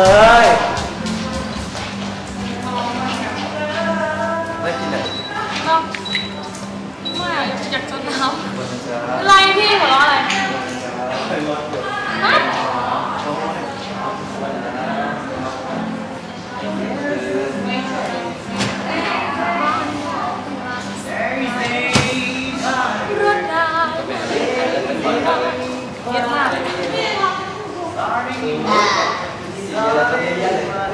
เลยไม่กินไหนไม่อยากจนน้ำอะไรพี่หัวเราะอะไรฮะเยอะมาก la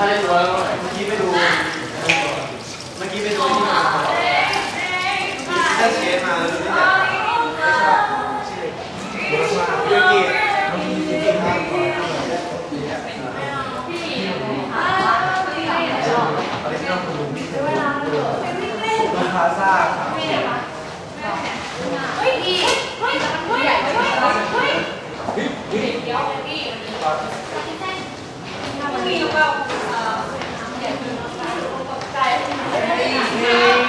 ถ้าได้ตัวแล้วเมื่อกี้ไปดู เมื่อกี้ไปดูที่มาได้เชฟมาแล้วนี่แหละเยอะมากเยอะกี่พาซ่าครั Thank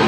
you.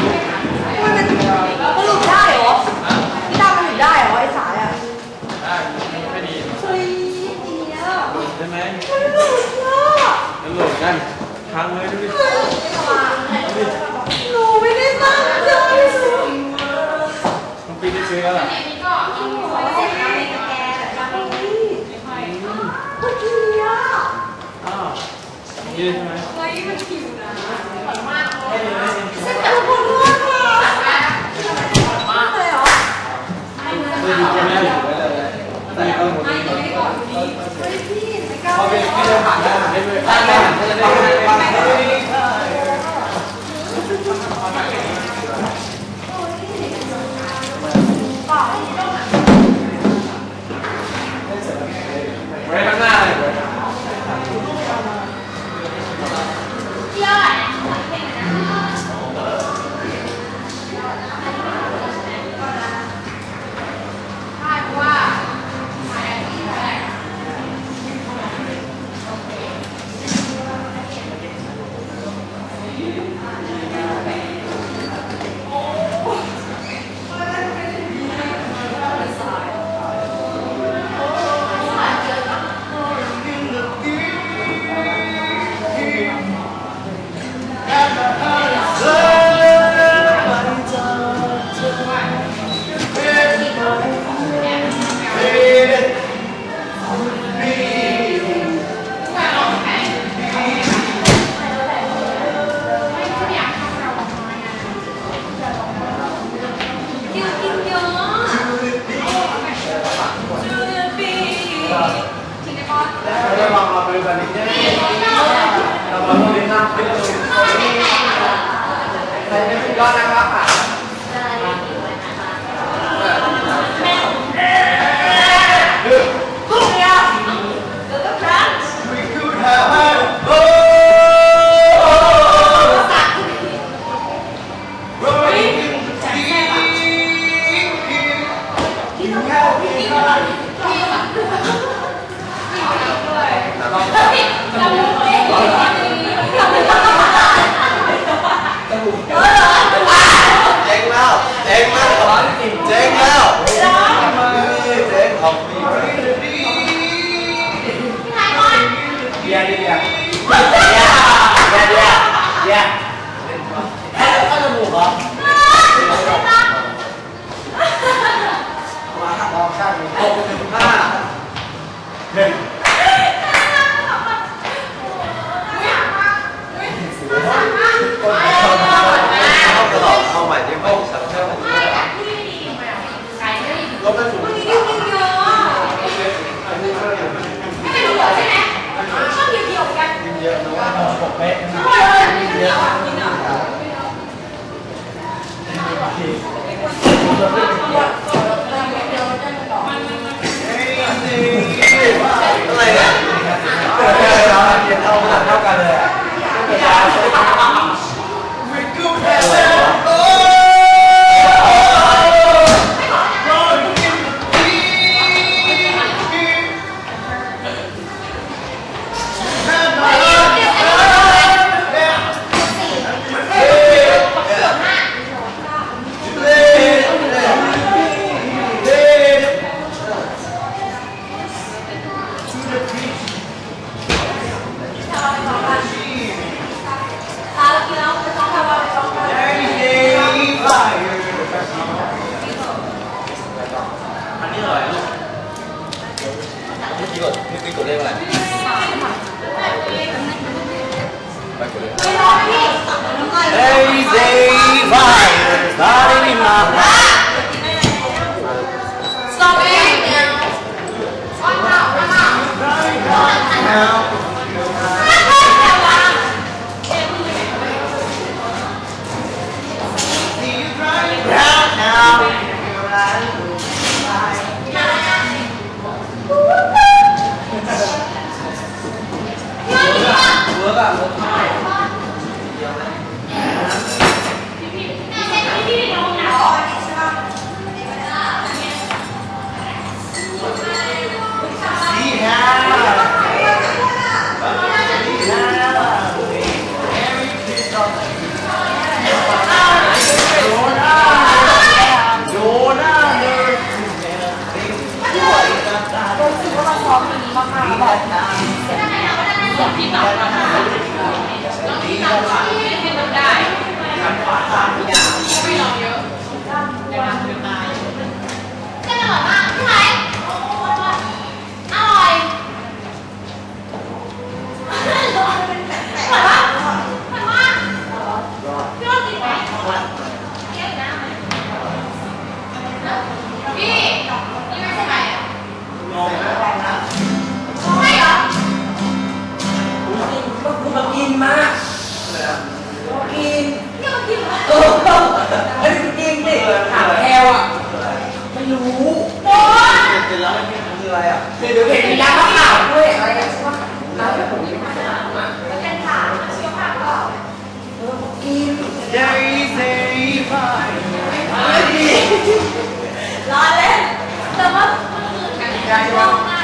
เจ๊งแล้วเจ๊งแล้วเจ๊งแล้ว บได้งเยอะไม่รู้ใช่มเดีอะช่าหมตรทุนเยอะกินอะไรเนี่ยเกิดอะไรเท่ากันเลยเกิะ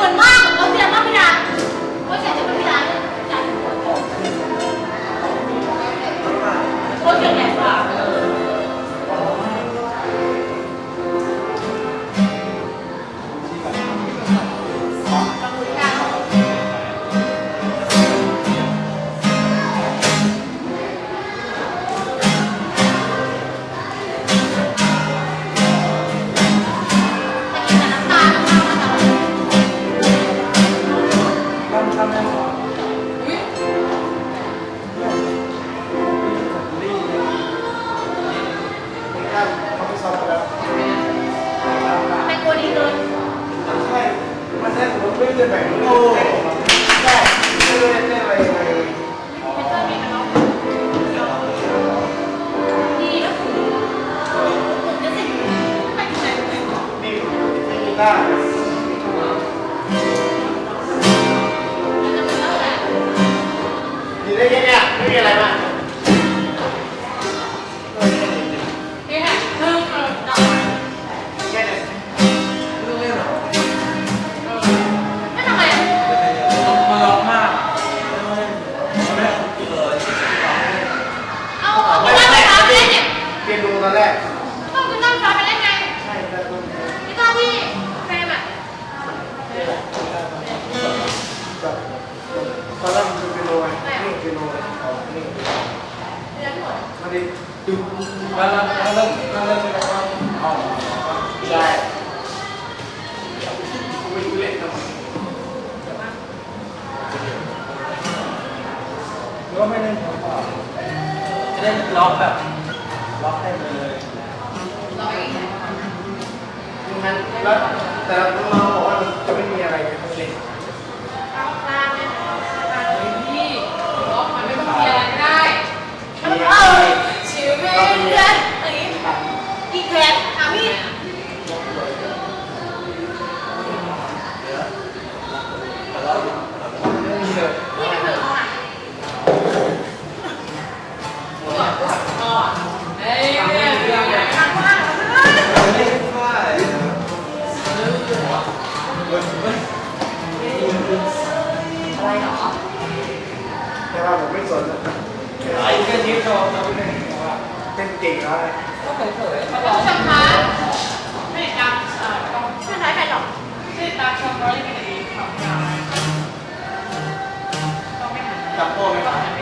เหมือนมากเราเสียมากขนาด ด้ดูแล้วแล้วแล้วแล้วแล้วแล้วอ๋อใช่ไม่รู้เล่นทำไมก็ไม่เล่นของป่าจะได้ล็อกแบบล็อกได้เลยล็อกงั้นแแต่เราบอกว่าจะไม่มีอะไร Contra ก่งแล้ก็เผยๆผู้ชมคะไม่ตามชื่อร้ายใครหรอกชื่อตามชมร้อยป็นของเราต้องไม่หันจับโป้ไหมครั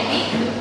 ย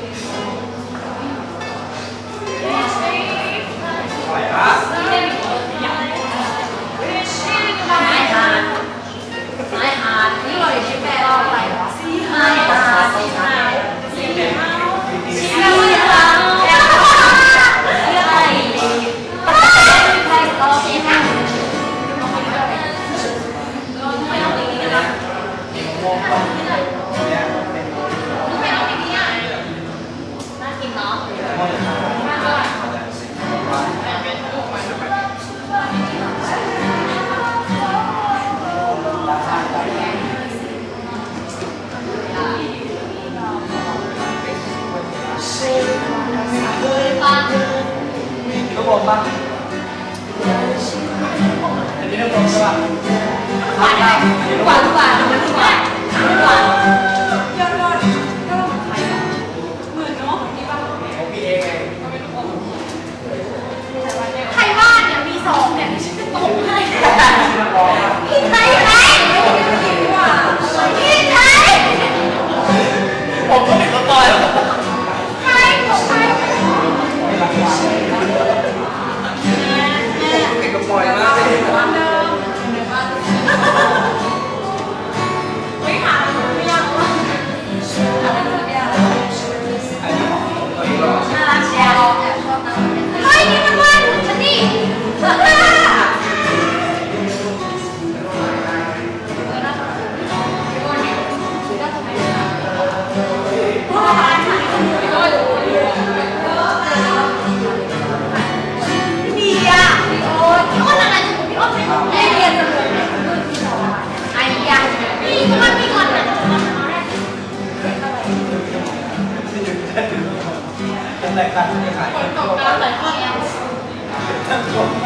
ห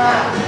ชม